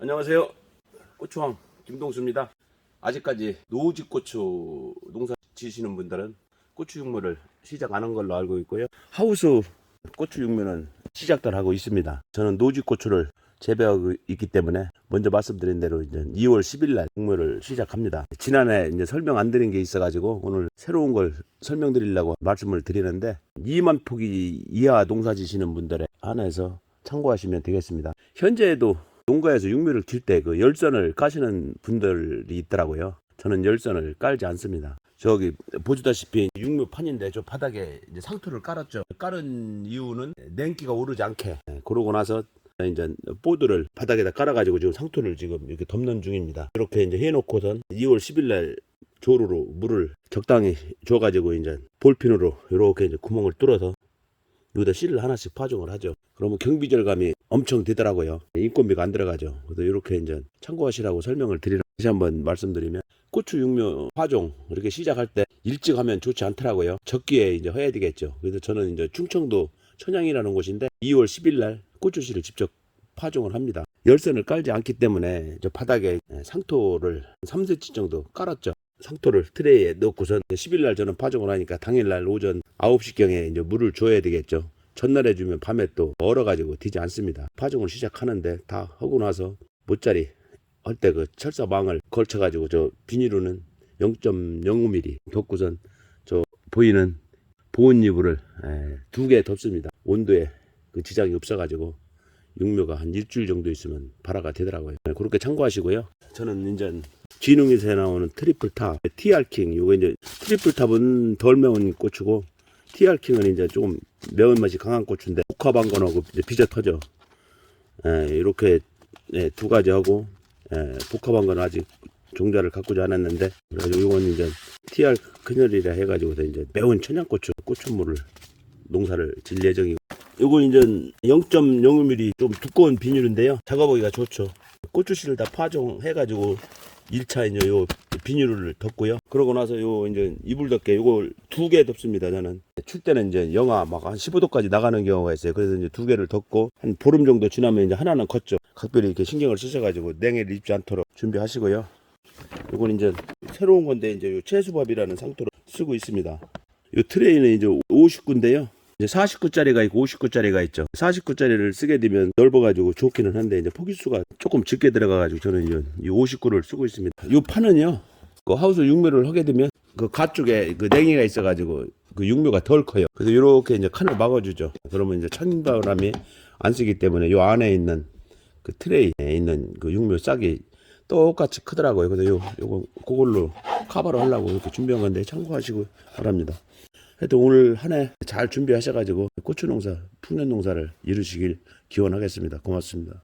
안녕하세요. 고추왕 김동수입니다. 아직까지 노지고추 농사 지시는 분들은 고추 육묘를 시작 안 한 걸로 알고 있고요. 하우스 고추 육묘는 시작들 하고 있습니다. 저는 노지고추를 재배하고 있기 때문에 먼저 말씀드린 대로 이제 2월 10일 날 육묘를 시작합니다. 지난해 이제 설명 안 드린 게 있어가지고 오늘 새로운 걸 설명드리려고 말씀을 드리는데 2만 포기 이하 농사 지시는 분들에 한해서 참고하시면 되겠습니다. 현재에도 농가에서 육묘를 칠 때 그 열선을 까시는 분들이 있더라고요. 저는 열선을 깔지 않습니다. 저기 보시다시피 육묘 판인데 저 바닥에 이제 상토를 깔았죠. 깔은 이유는 냉기가 오르지 않게. 예, 그러고 나서 이제 보드를 바닥에다 깔아가지고 지금 상토를 지금 이렇게 덮는 중입니다. 이렇게 이제 해놓고선 2월 10일날 조루로 물을 적당히 줘가지고 이제 볼핀으로 이렇게 이제 구멍을 뚫어서 여기다 씨를 하나씩 파종을 하죠. 그러면 경비절감이 엄청 되더라고요. 인건비가 안 들어가죠. 그래서 이렇게 이제 참고하시라고 설명을 드리는 다시 한번 말씀드리면 고추 육묘 파종 이렇게 시작할 때 일찍 하면 좋지 않더라고요. 적기에 이제 해야 되겠죠. 그래서 저는 이제 충청도 천양이라는 곳인데 2월 10일 날 고추 씨를 직접 파종을 합니다. 열선을 깔지 않기 때문에 저 바닥에 상토를 3cm 정도 깔았죠. 상토를 트레이에 넣고선 10일 날 저는 파종을 하니까 당일 날 오전 9시경에 이제 물을 줘야 되겠죠. 전날에 주면 밤에 또 얼어가지고 되지 않습니다. 파종을 시작하는데 다 하고 나서 못자리 할 때 그 철사망을 걸쳐가지고 저 비닐로는 0.05mm 덮고선 저 보이는 보온 이불을 두 개 덮습니다. 온도에 그 지장이 없어가지고 육묘가 한 일주일 정도 있으면 발화가 되더라고요. 네, 그렇게 참고하시고요. 저는 이제 진흥에서 나오는 트리플 탑, TR킹, 요거 이제 트리플 탑은 덜 매운 고추고 TR킹은 이제 조금 매운맛이 강한 고추인데 복합한건하고 비져 터져. 예, 이렇게 예, 두 가지 하고 예, 복합한 건 아직 종자를 갖고지 않았는데 그래가지고 이건 이제 TR 큰혈이라 해가지고 이제 매운 천양고추 고추물을 농사를 질 예정이고. 이거 이제 0.05mm 좀 두꺼운 비닐인데요. 작업하기가 좋죠 고추씨를 다 파종해가지고 1차 이제 요 비닐을 덮고요. 그러고 나서 요 이제 이불 덮개 요걸 두 개 덮습니다 저는. 출 때는 이제 영하 막 한 15도까지 나가는 경우가 있어요. 그래서 이제 두 개를 덮고 한 보름 정도 지나면 이제 하나는 컸죠. 각별히 이렇게 신경을 쓰셔가지고 냉해를 입지 않도록 준비하시고요. 요건 이제 새로운 건데 이제 요 채수밥이라는 상토를 쓰고 있습니다. 요 트레이는 이제 59인데요 이제 49짜리가 있고 59짜리가 있죠. 49짜리를 쓰게 되면 넓어가지고 좋기는 한데 이제 포기수가 조금 적게 들어가가지고 저는 이 59를 쓰고 있습니다. 이 판은요, 그 하우스 육묘를 하게 되면 그 가쪽에 그 냉이가 있어가지고 그 육묘가 덜 커요. 그래서 이렇게 이제 칸을 막아주죠. 그러면 이제 천바람이 안 쓰기 때문에 이 안에 있는 그 트레이에 있는 그 육묘 싹이 똑같이 크더라고요. 그래서 요, 요거, 그걸로 커버를 하려고 이렇게 준비한 건데 참고하시고 바랍니다. 하여튼 오늘 한 해 잘 준비하셔가지고 고추 농사, 풍년 농사를 이루시길 기원하겠습니다. 고맙습니다.